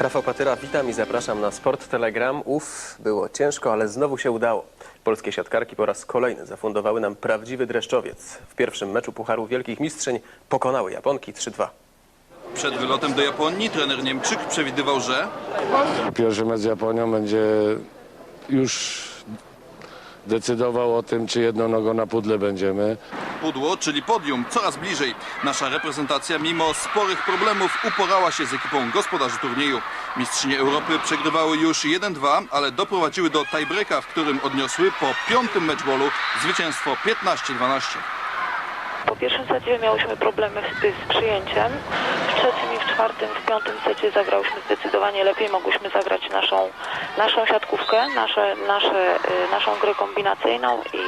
Rafał Patyra, witam i zapraszam na Sport Telegram. Uf, było ciężko, ale znowu się udało. Polskie siatkarki po raz kolejny zafundowały nam prawdziwy dreszczowiec. W pierwszym meczu Pucharu Wielkich Mistrzeń pokonały Japonki 3-2. Przed wylotem do Japonii trener Niemczyk przewidywał, że Pierwszy mecz z Japonią będzie już decydował o tym, czy jedną nogą na pudle będziemy. pudło, czyli podium, coraz bliżej. Nasza reprezentacja mimo sporych problemów uporała się z ekipą gospodarzy turnieju. Mistrzynie Europy przegrywały już 1-2, ale doprowadziły do tiebreaka, w którym odniosły po piątym meczbolu zwycięstwo 15-12. Po pierwszym secie miałyśmy problemy z, z przyjęciem. W trzecim i w czwartym, w piątym secie zagrałyśmy zdecydowanie lepiej. Mogłyśmy zagrać naszą, naszą siatkówkę, nasze, nasze, y, naszą grę kombinacyjną i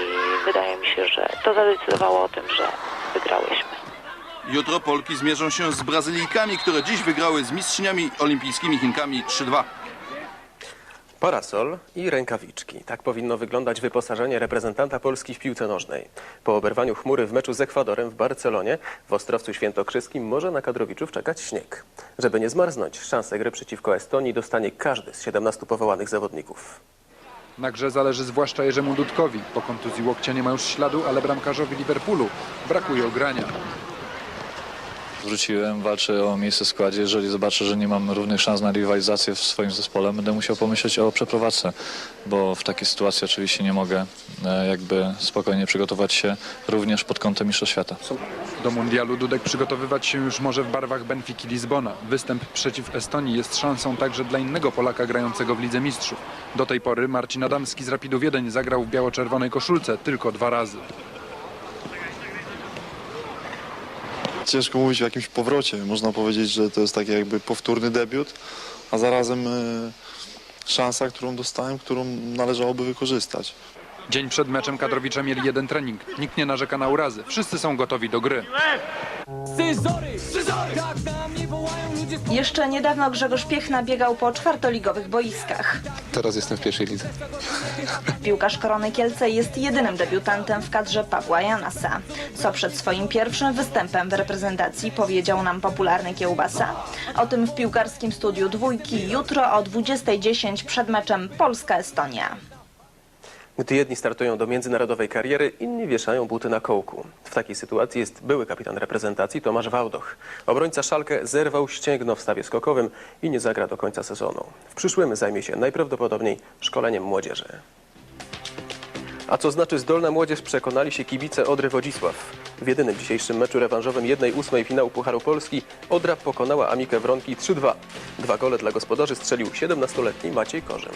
wydaje mi się, że to zadecydowało o tym, że wygrałyśmy. Jutro Polki zmierzą się z Brazylijkami, które dziś wygrały z mistrzyniami olimpijskimi Chinkami 3-2. Parasol i rękawiczki. Tak powinno wyglądać wyposażenie reprezentanta Polski w piłce nożnej. Po oberwaniu chmury w meczu z Ekwadorem w Barcelonie w Ostrowcu Świętokrzyskim może na kadrowiczów czekać śnieg. Żeby nie zmarznąć, szansę gry przeciwko Estonii dostanie każdy z 17 powołanych zawodników. Na grze zależy zwłaszcza Jerzemu Dudkowi. Po kontuzji łokcia nie ma już śladu, ale bramkarzowi Liverpoolu brakuje ogrania. Wróciłem, walczę o miejsce w składzie. Jeżeli zobaczę, że nie mam równych szans na rywalizację w swoim zespole, będę musiał pomyśleć o przeprowadzce, bo w takiej sytuacji oczywiście nie mogę e, jakby spokojnie przygotować się również pod kątem Mistrzostw Świata. Do mundialu Dudek przygotowywać się już może w barwach Benfiki Lizbona. Występ przeciw Estonii jest szansą także dla innego Polaka grającego w Lidze Mistrzów. Do tej pory Marcin Adamski z Rapidu Wiedeń zagrał w biało-czerwonej koszulce tylko dwa razy. Ciężko mówić o jakimś powrocie. Można powiedzieć, że to jest taki jakby powtórny debiut, a zarazem e, szansa, którą dostałem, którą należałoby wykorzystać. Dzień przed meczem kadrowicze mieli jeden trening. Nikt nie narzeka na urazy. Wszyscy są gotowi do gry. Jeszcze niedawno Grzegorz Piechna biegał po czwartoligowych boiskach. Teraz jestem w pierwszej lidze. Piłkarz Korony Kielce jest jedynym debiutantem w kadrze Pawła Janasa. Co przed swoim pierwszym występem w reprezentacji powiedział nam popularny Kiełbasa? O tym w piłkarskim studiu dwójki jutro o 20.10 przed meczem Polska-Estonia. Gdy jedni startują do międzynarodowej kariery, inni wieszają buty na kołku. W takiej sytuacji jest były kapitan reprezentacji Tomasz Wałdoch. Obrońca Szalkę zerwał ścięgno w stawie skokowym i nie zagra do końca sezonu. W przyszłym zajmie się najprawdopodobniej szkoleniem młodzieży. A co znaczy zdolna młodzież przekonali się kibice Odry Wodzisław. W jedynym dzisiejszym meczu rewanżowym 1-8 finału Pucharu Polski Odra pokonała Amikę Wronki 3-2. Dwa gole dla gospodarzy strzelił 17-letni Maciej Korzym.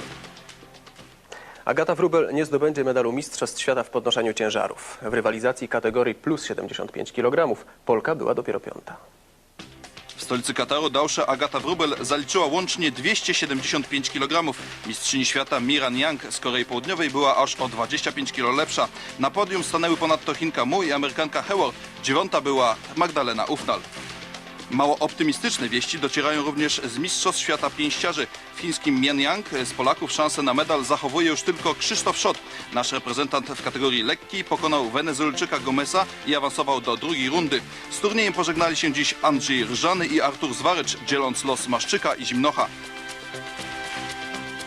Agata Wrubel nie zdobędzie medalu Mistrzostw Świata w podnoszeniu ciężarów. W rywalizacji kategorii plus 75 kg Polka była dopiero piąta. W stolicy Kataru Dausza Agata Wrubel zaliczyła łącznie 275 kg. Mistrzyni świata Miran Yang z Korei Południowej była aż o 25 kg lepsza. Na podium stanęły ponadto Chinka Mu i Amerykanka Heward. Dziewiąta była Magdalena Ufnal. Mało optymistyczne wieści docierają również z Mistrzostw Świata Pięściarzy. W chińskim Mianyang z Polaków szansę na medal zachowuje już tylko Krzysztof Szot. Nasz reprezentant w kategorii lekkiej pokonał Wenezuelczyka Gomesa i awansował do drugiej rundy. Z turniejem pożegnali się dziś Andrzej Rżany i Artur Zwarycz, dzieląc los Maszczyka i Zimnocha.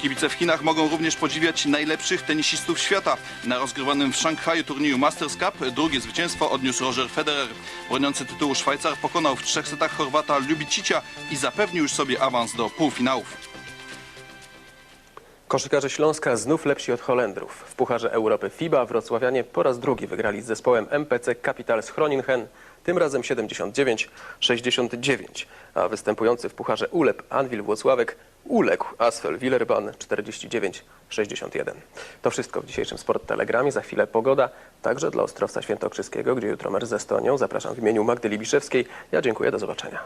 Kibice w Chinach mogą również podziwiać najlepszych tenisistów świata. Na rozgrywanym w Szanghaju turnieju Masters Cup drugie zwycięstwo odniósł Roger Federer. Broniący tytułu Szwajcar pokonał w trzech setach Chorwata Ljubicicia i zapewnił już sobie awans do półfinałów. Koszykarze Śląska znów lepsi od Holendrów. W Pucharze Europy FIBA wrocławianie po raz drugi wygrali z zespołem MPC Capitals Groningen, tym razem 79-69, a występujący w Pucharze ULEP Anwil Włocławek uległ Asfel Willerban 49-61. To wszystko w dzisiejszym Sport Telegramie. Za chwilę pogoda, także dla Ostrowca Świętokrzyskiego, gdzie jutro mecz z Estonią. Zapraszam w imieniu Magdy Libiszewskiej. Ja dziękuję, do zobaczenia.